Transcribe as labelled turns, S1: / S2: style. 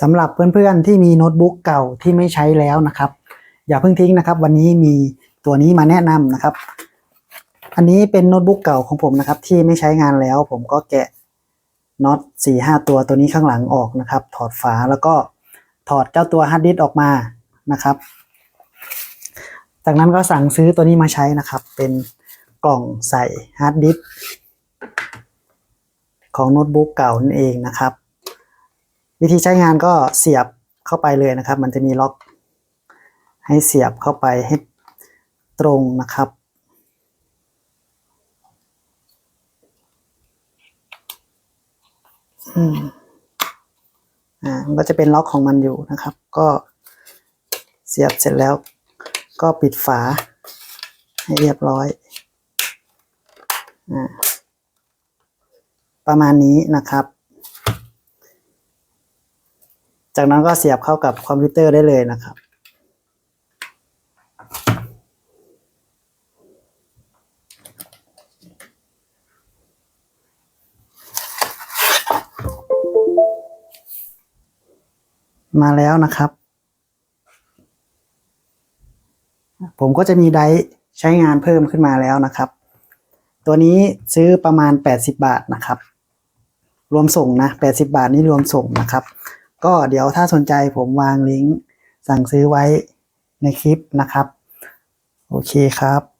S1: สำหรับเพื่อนๆที่มีโน้ตบุ๊กเก่าที่ไม่ใช้แล้วนะครับ อย่าเพิ่งทิ้งนะครับ วันนี้มีตัวนี้มาแนะนำนะครับ อันนี้เป็นโน้ตบุ๊กเก่าของผมนะครับ ที่ไม่ใช้งานแล้ว ผมก็แกะน็อตสี่ห้าตัวตัวนี้ข้างหลังออกนะครับ ถอดฝาแล้วก็ถอดเจ้าตัวฮาร์ดดิสก์ออกมานะครับ จากนั้นก็สั่งซื้อตัวนี้มาใช้นะครับ เป็นกล่องใส่ฮาร์ดดิสก์ของโน้ตบุ๊กเก่านั่นเองนะครับ วิธีใช้งานก็เสียบเข้าไปเลยนะครับ มันจะมีล็อก ให้เสียบเข้าไปให้ตรงนะครับ อืมอ่ามันก็จะเป็นล็อกของมันอยู่นะครับ ก็เสียบเสร็จแล้ว ก็ปิดฝา ให้เรียบร้อยอ่าประมาณนี้นะครับ จากนั้นก็เสียบเข้ากับคอมพิวเตอร์ได้เลยนะครับ มาแล้วนะครับ ผมก็จะมีไดใช้งานเพิ่มขึ้นมาแล้วนะครับ ตัวนี้ซื้อประมาณ 80 บาทนะครับ รวมส่งนะ 80 บาทนี้รวมส่งนะครับ ก็เดี๋ยวถ้าสนใจผมวางลิงก์สั่งซื้อไว้ในคลิปนะครับ โอเคครับ